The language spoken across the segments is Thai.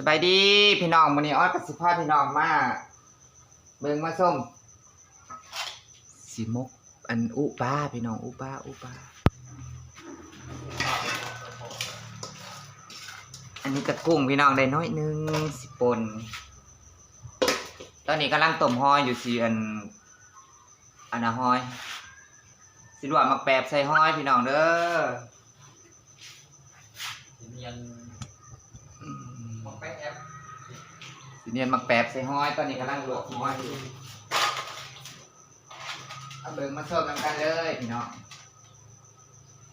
สบายดีพี่น้องมื้อนี้อ้อยกับสิพาพี่น้องมาเบิ่งมาส้มสิมก อันอุปลาพี่น้องอุปลาอุปลาอันนี้กระกุ้งพี่น้องได้น้อยหนึงสิปนตอนนี้กำลังต้มหอยอยู่สิอันอันนะหอยสิลวกมักแปบใส่หอยพี่น้องเด้อยนอืมมอง ไปแอปสิเนียนมักแปบใส่ห้อย ตอนนี้กำลังลวกห้อยอยู่เอาเบิ่งมาชมกันเลยพี่น้อง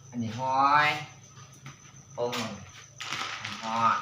อันนี้ห้อยองห้อย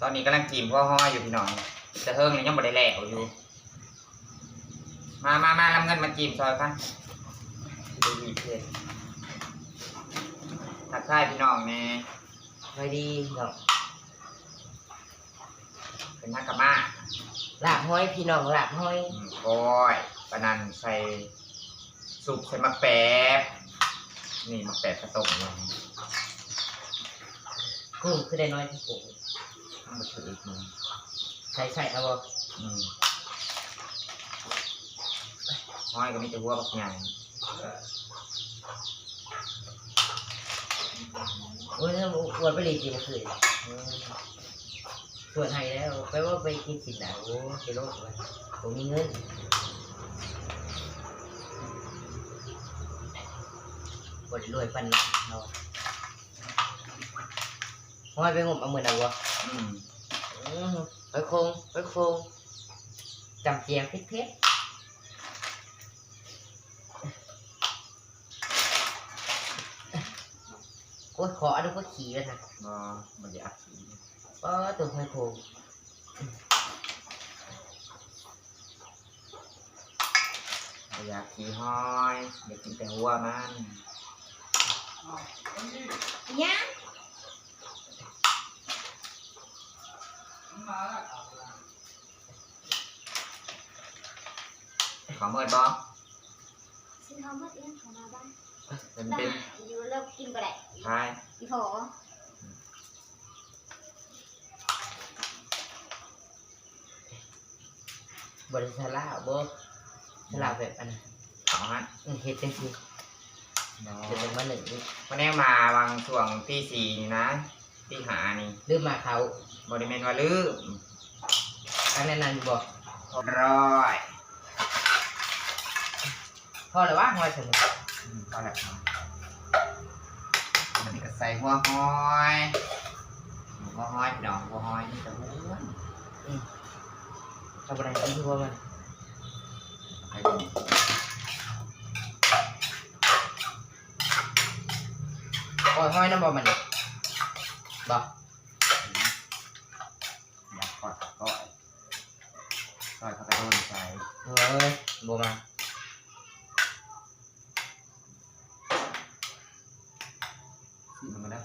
ตอนนี้กำลังกินพ่อห้อยอยู่พี่น้องจะเฮิงนี่ยังบ่ได้แหลกอยู่ มามามาลำเงินมาจีบซอยกันดูดีเพจทักทายพี่น้องแน่ไปดีเนาะเป็นนักกะมาลาบห้อยพี่น้องลาบห้อยอืมก้อยปะนันใส่สุปใส่มะแป๊บนี่มะแป๊บกระต้มลงกุ้งคือได้น้อยที่กุ้ง ต้องมาถืออีกมึงใส่ใส่เอาบ่อืมห้อยก็มีแต่หัวบักใหญ่โอ้ยแล้วอวดไปเลยกินมาคืนส่วนให้แล้วไปว่าไปกินสินหนาวโอ้ไปโลดเลยผมมีเงินบริรวยปันนักเนาะห้อยไปงมเอามือเอาวะอืมอืมไปโคงไปโคงจำเจียงเพช งบ่อยากขี่ห้อยอยากกินแต่หัวมัน nhá ขอเมิดบ่ xin không mất yên không nào ba เป็น ba เป็น dù lâu kim vào đây ทาย đi thổ บริษัทลาบบ่สลาแบบอันนั้นขอฮะอืมเฮ็ดจังซี่บ่จะเป็นมาหนึ่งนี่วันนี้มาบางช่วงที่สี่นี่นะ ที่หานี่ลืมมาเขาบริเวณว่าลืมอันนั้นนั่นบ่ร้อยพอแล้วว่าห้อยสมุนอืมก็แล้วครับมันก็ใส่หัวหอยหัวหอยพี่น้องหัวหอยนี่จะม้วนทำอะไรที่ว่ามันใครดูห้อยห้อยน้ำบ่มันนี่ บ่อยากกอดกับก้อยก้อยเขากระโดดใส่เฮ้ยบ่มาสีมันก็ได้ว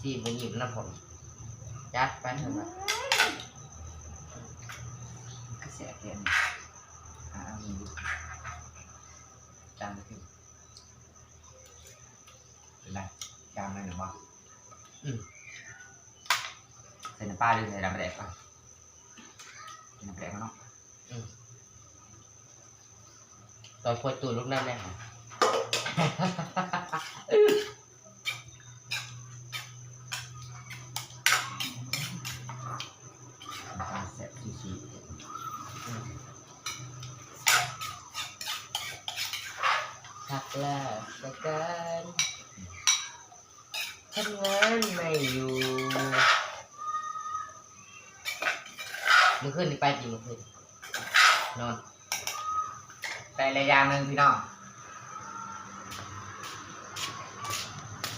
สีบ่หยิบน้ำผมจัดไปเถอะว่ะก็เสียเทียนอ่ามี อยู่จานขึ้นเป็นไรจานอะไรหรือวะออืมใส่น้ำปลาหรือใส่น้ำปลาแดกป่ะใส่น้ำปลาแดกเนาะตอนพดตูนลูกน้ำแน่ค่ะน้ำปลาแซ่บชีชี ทักลาสกันทำงานไม่อยู่มึงขึ้นนี่ไปจริงมึงขึ้นนอนแต่ระยางหนึ่งพี่น้อง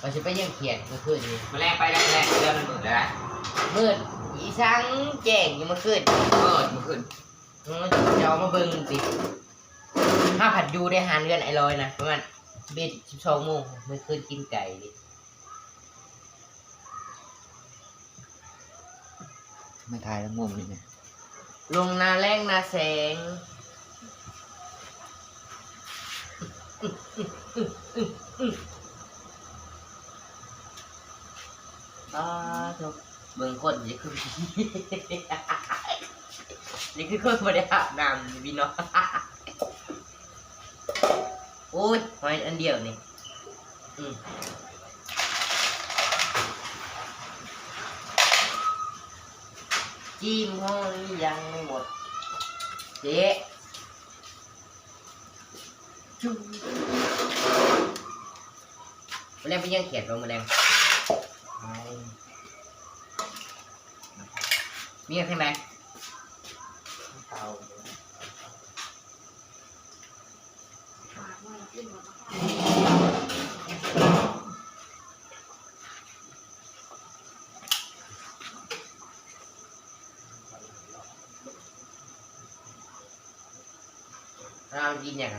เราจะไปเยี่ยมเขียนมึงขึ้นนี่มาแรงไปแล้วมาแรงเริ่มมันหมื่นแล้วนะมืดอีช้างแจ้งอยังมาขึ้นเปิดมันขึ้นมึงจะเอามาเบิ่งสิ ถ้าผัดยูได้หารเรือนไอ้ลอยนะประมาณเบ็ดสิบสองโมงมึงขึ้นกินไก่ดิไม่ทายแล้วมุมนี่เนี่ยลงนาแรงนาแสงอ่าทุกเบิ่งคนนี่คือนี่คือคนบริอาบน้ำพี่น้อง โอ้ยหอยอันเดียวนี่อืมจิ้มห้อยยังไม่หมดเจ๊จุ๊บแมลงไปยังเขียดลงแมลงไปมีอะไรไหมเตา ปากมันกินหมดแล้ว เรากินอย่างไร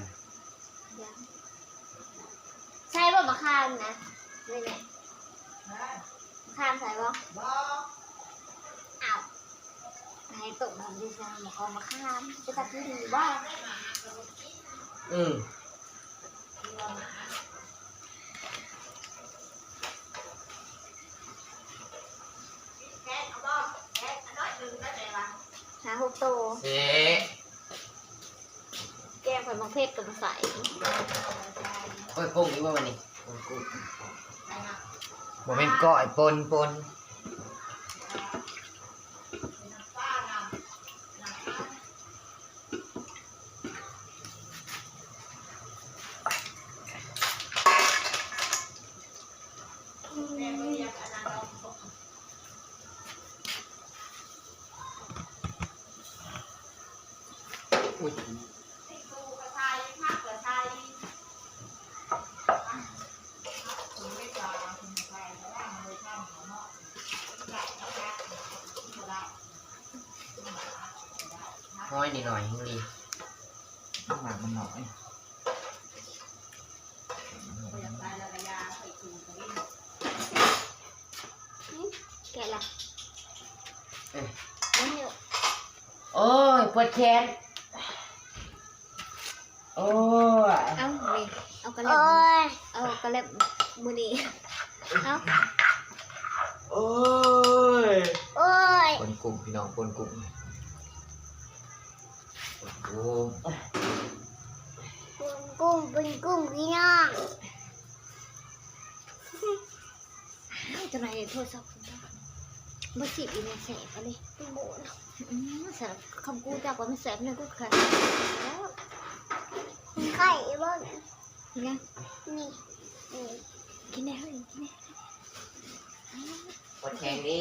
ใช่ป่ะมะขามนะไม่แน่มะขามใส่ป่ะอ้าวให้ตกทำดีไซน์มะขามมะขามจะตัดที่ดีว่าอืม หาหกโตเจ๊แกงผัดมังเพชรกับมะใส่โอ้ยกุ้งอีกว่าวันนี้บ่เป็นก้อยปนปน อุ้ยห้อยนิดหน่อยฮิงลีน้ำหมากมันหน่อยแกะละเอ้ยไม่เหนียวโอ้ยปวดแขน โอ้ยเอาเลยเอากระเล็บเอากระเล็บมือดีเอาโอ้ยโอ้ยปนกุ้งพี่น้องปนกุ้งโอ้โหกุ้งเป็นกุ้งพี่น้องจะไหนโทรศัพท์มาสิบอีเมลแสบเลยตุ้งโบนะแสบคำกูจากว่ามันแสบเนี่ยกูเคยแล้ว ไข่บ้างนี่นี่กินได้เลยกินได้ปวดแขนดิ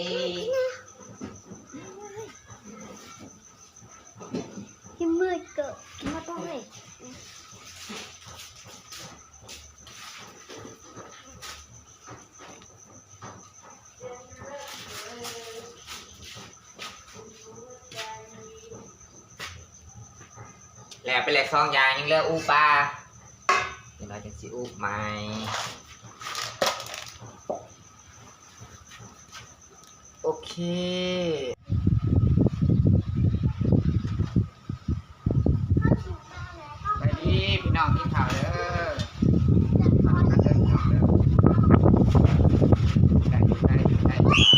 กินมือเกิดกินมาต้องเลย แล้วไปเลยซองยางยังเลือกอูปลาเดี๋ยวเราจะสิอูใหมโอเค ไปดีพี่น้องที่ข่าวเด้อมาเดินข่าวเด้อได้อยู่ได้อยู่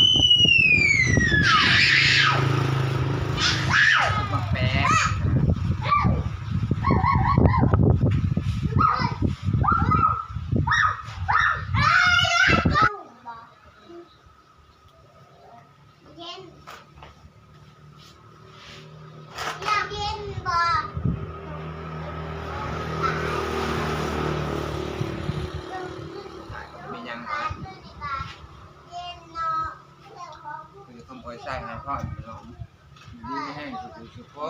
ส่ให้พ่อ